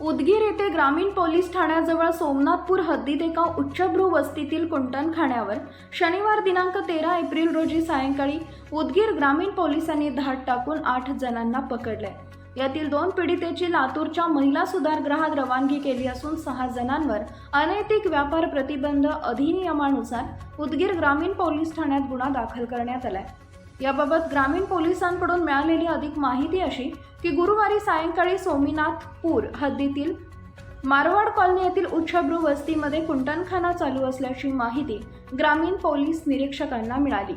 उदगीर येथे ग्रामीण पोलीस ठाण्याजवळ सोमनाथपूर हद्दीत एका उच्चभ्रू वस्तीतील कुंटणखाण्यावर शनिवार दिनांक तेरा एप्रिल रोजी सायंकाळी उदगीर ग्रामीण पोलिसांनी धाड टाकून आठ जणांना पकडले. यातील दोन पीडितेची लातूरच्या महिला सुधारगृहात रवानगी केली असून सहा जणांवर अनैतिक व्यापार प्रतिबंध अधिनियमानुसार उदगीर ग्रामीण पोलीस ठाण्यात गुन्हा दाखल करण्यात आलाय. याबाबत ग्रामीण पोलिसांकडून मिळालेली अधिक माहिती अशी की गुरुवारी सायंकाळी सोमीनाथपूर हद्दीतील मारवाड कॉलनी येथील उच्चभ्रू वस्तीमध्ये कुंटणखाना चालू असल्याची माहिती ग्रामीण पोलीस निरीक्षकांना मिळाली.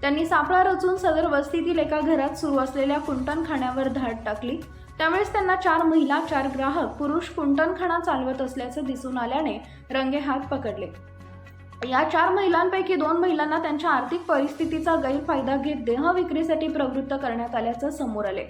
त्यांनी सापळा रचून सदर वस्तीतील एका घरात सुरू असलेल्या कुंटणखान्यावर धाड टाकली. त्यावेळेस त्यांना चार महिला चार ग्राहक पुरुष कुंटणखाना चालवत असल्याचं दिसून आल्याने रंगेहात पकडले. या चार महिलांपैकी दोन महिलांना त्यांच्या आर्थिक परिस्थितीचा गैरफायदा घेत देह विक्रीसाठी प्रवृत्त करण्यात आल्याचं समोर आले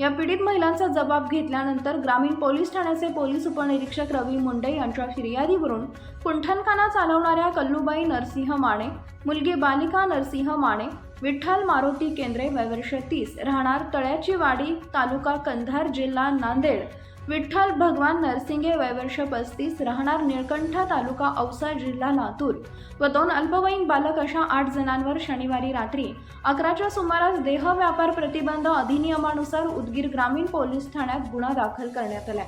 या पीडित महिलांचा जबाब घेतल्यानंतर ग्रामीण पोलीस ठाण्याचे पोलीस उपनिरीक्षक रवी मुंडे यांच्या फिर्यादीवरून कुंठणखाना चालवणाऱ्या कल्लूबाई नरसिंह माने मुलगी बालिका नरसिंह माने विठ्ठल मारुती केंद्रे वयवर्ष तीस राहणार तळ्याची वाडी तालुका कंधार जिल्हा नांदेड विठ्ठल भगवान नरसिंगे वयवर्ष पस्तीस राहणार निळकंठ तालुका औसा जिल्हा लातूर. व दोन अल्पवयीन बालक अशा आठ जणांवर शनिवारी रात्री अकराच्या सुमारास देह व्यापार प्रतिबंध अधिनियमानुसार उदगीर ग्रामीण पोलीस ठाण्यात गुन्हा दाखल करण्यात आलाय.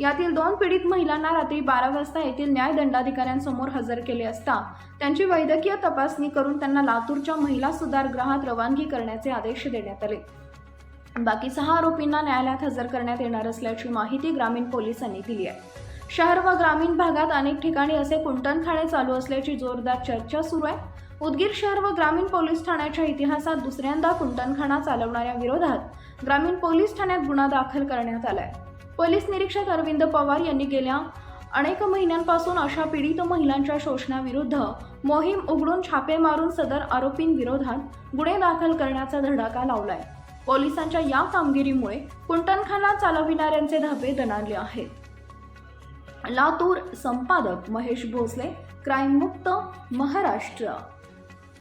यातील दोन पीडित महिलांना रात्री बारा वाजता येथील न्याय दंडाधिकाऱ्यांसमोर हजर केले असता त्यांची वैद्यकीय तपासणी करून त्यांना लातूरच्या महिला सुधारगृहात रवानगी करण्याचे आदेश देण्यात आले. बाकी सहा आरोपींना न्यायालयात हजर करण्यात येणार असल्याची माहिती ग्रामीण पोलिसांनी दिली आहे. शहर व ग्रामीण भागात अनेक ठिकाणी असे कुंटणखाणे चालू असल्याची जोरदार चर्चा सुरू आहे. उदगीर शहर व ग्रामीण पोलीस ठाण्याच्या इतिहासात दुसऱ्यांदा कुंटणखाना चालवणाऱ्या विरोधात ग्रामीण पोलीस ठाण्यात गुन्हा दाखल करण्यात आलाय. पोलीस निरीक्षक अरविंद पवार यांनी गेल्या अनेक महिन्यांपासून अशा पीडित महिलांच्या शोषणाविरुद्ध मोहीम उघडून छापे मारून सदर आरोपींविरोधात गुन्हे दाखल करण्याचा धडाका लावलाय. पोलिसांच्या या कामगिरीमुळे कुंटणखाना चालविणाऱ्यांचे धाबे दणाणले आहेत. लातूर संपादक महेश भोसले क्राईममुक्त महाराष्ट्र.